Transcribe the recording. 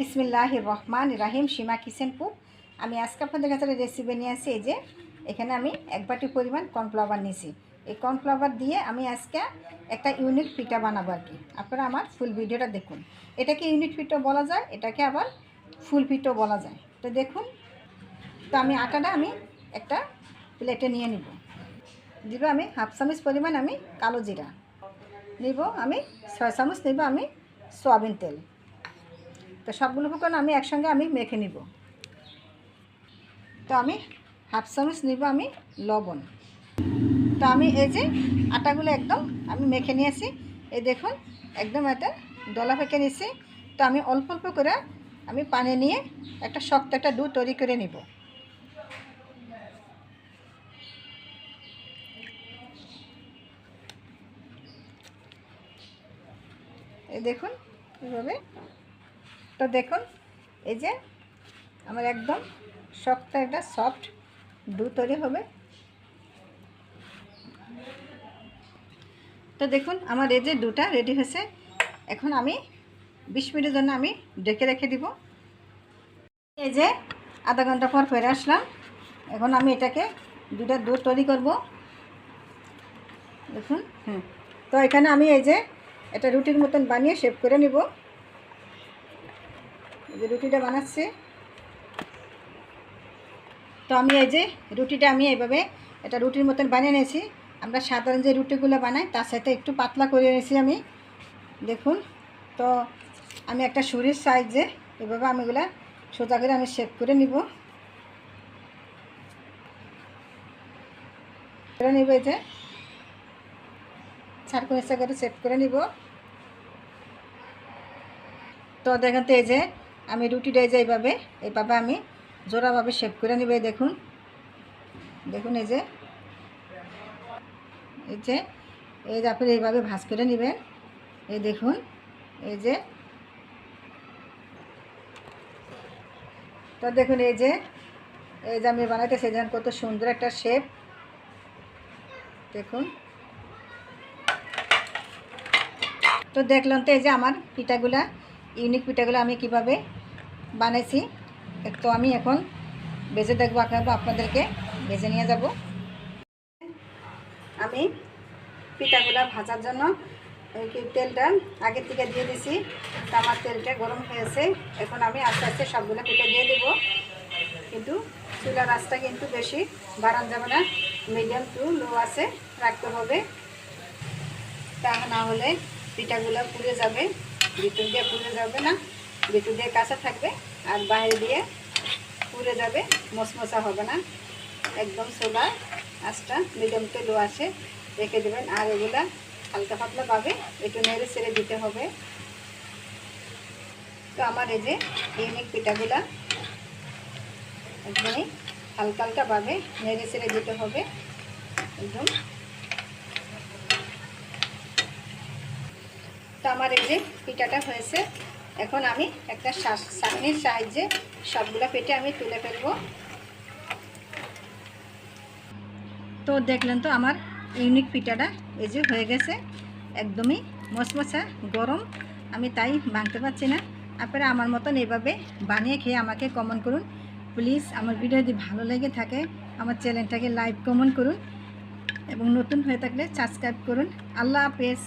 বিসমিল্লাহ রহমান রাহিম, সীমা কিচেনপুর। আমি আজকে আপনাদের কাছে একটা রেসিপি নিয়ে আসি, এই যে এখানে আমি এক বাটি পরিমাণ কর্নফ্লাওয়ার নিয়েছি। এই কর্নফ্লাওয়ার দিয়ে আমি আজকে একটা ইউনিক পিঠা বানাবো আর কি। আপনারা আমার ফুল ভিডিওটা দেখুন। এটাকে ইউনিক পিঠা বলা যায়, এটাকে আবার ফুল পিঠো বলা যায়। তো দেখুন, তো আমি আটাটা আমি একটা প্লেটে নিয়ে নিব। দিব আমি হাফ চামচ পরিমাণ আমি কালো জিরা। নিব আমি ছয় চামচ নিব আমি সয়াবিন তেল। তো সবগুলো উপকরণ আমি একসঙ্গে আমি মেখে নিব। তো আমি হাফ চামচ নিব আমি লবণ। তো আমি এই যে আটাগুলো একদম আমি মেখে নিয়েছি। এই দেখুন, একদম এটা দলা পেকে নিয়েছি। তো আমি অল্প অল্প করে আমি পানি নিয়ে একটা শক্ত একটা ডু তৈরি করে নিব। এই দেখুন এইভাবে তো দেখুন, এই যে আমার একদম শক্ত একটা সফট ডু তৈরি হবে। তো দেখুন, আমার এই যে দুটা রেডি হয়েছে। এখন আমি বিশ মিনিটের জন্য আমি ডেকে রেখে দিব। এই যে আধা ঘণ্টা পর ফিরে আসলাম। এখন আমি এটাকে দুটা দুধ তৈরি করব। দেখুন, হুম। তো এখানে আমি এই যে এটা রুটির মতন বানিয়ে শেপ করে নিব। এই যে রুটিটা বানাচ্ছি। তো আমি এই যে রুটিটা আমি এইভাবে এটা রুটির মতন বানিয়ে নিয়েছি। আমরা সাধারণ যে রুটিগুলো বানাই, তার সাথে একটু পাতলা করে নিয়েছি আমি। দেখুন, তো আমি একটা সুরির সাইজে এভাবে আমি এগুলা সোজা করে আমি শেপ করে নিব। করে নিব এই যে। ইচ্ছা করে সেট করে নিব। তো দেখেন তো এই যে আমি রুটিটা এই যে এইভাবে আমি জোড়াভাবে শেপ করে নিব, দেখুন। দেখুন এই যে। এই যে এই যে আপনি এইভাবে ভাজ করে নেবেন। এই দেখুন, এই যে। তো দেখুন এই যে এই যে আমি বানাইতেছি দেখেন কত সুন্দর একটা শেপ দেখুন। তো দেখলাম তো এই যে আমার পিঠাগুলা, ইউনিক পিঠাগুলো আমি কীভাবে বানাইছি। তো আমি এখন বেজে দেখব আপনার, আপনাদেরকে বেজে নিয়ে যাব। আমি পিঠাগুলা ভাজার জন্য তেলটা আগের থেকে দিয়ে দিছি। আমার তেলটা গরম হয়েছে। এখন আমি আস্তে আস্তে সবগুলো পিঠা দিয়ে দেব। কিন্তু চুলার রাস্তা কিন্তু বেশি, বাড়ান যাবে না। মিডিয়াম টু লো আছে, রাখতে হবে। তা না হলে পিঠাগুলো পুড়ে যাবে, ভিতর দিয়ে পুড়ে যাবে না। ভিতর দিয়ে কাঁচা থাকবে আর বাইরে দিয়ে পুড়ে যাবে, মশমশা হবে না। একদম সোলা আঁচটা মিডিয়াম টু লো আসে রেখে দেবেন। আর এগুলা হালকা পাতলা পাবে, একটু নেড়ে ছেড়ে দিতে হবে। তো আমার এই যে ইউনিক পিঠাগুলা একদমই হালকা হালকা পাবে, নেড়ে ছেড়ে দিতে হবে। একদম। তো আমার এই যে পিঠাটা হয়েছে এখন আমি একটা চাটনির সাহায্যে সবগুলো পেটে আমি তুলে ফেলব। তো দেখলেন তো আমার ইউনিক পিঠাটা এই যে হয়ে গেছে, একদমই মশমশা গরম। আমি তাই ভাঙতে পারছি না। আপনারা আমার মতন এভাবে বানিয়ে খেয়ে আমাকে কমেন্ট করুন। প্লিজ আমার ভিডিও যদি ভালো লেগে থাকে, আমার চ্যানেলটাকে লাইক কমেন্ট করুন এবং নতুন হয়ে থাকলে সাবস্ক্রাইব করুন। আল্লাহ হাফেজ।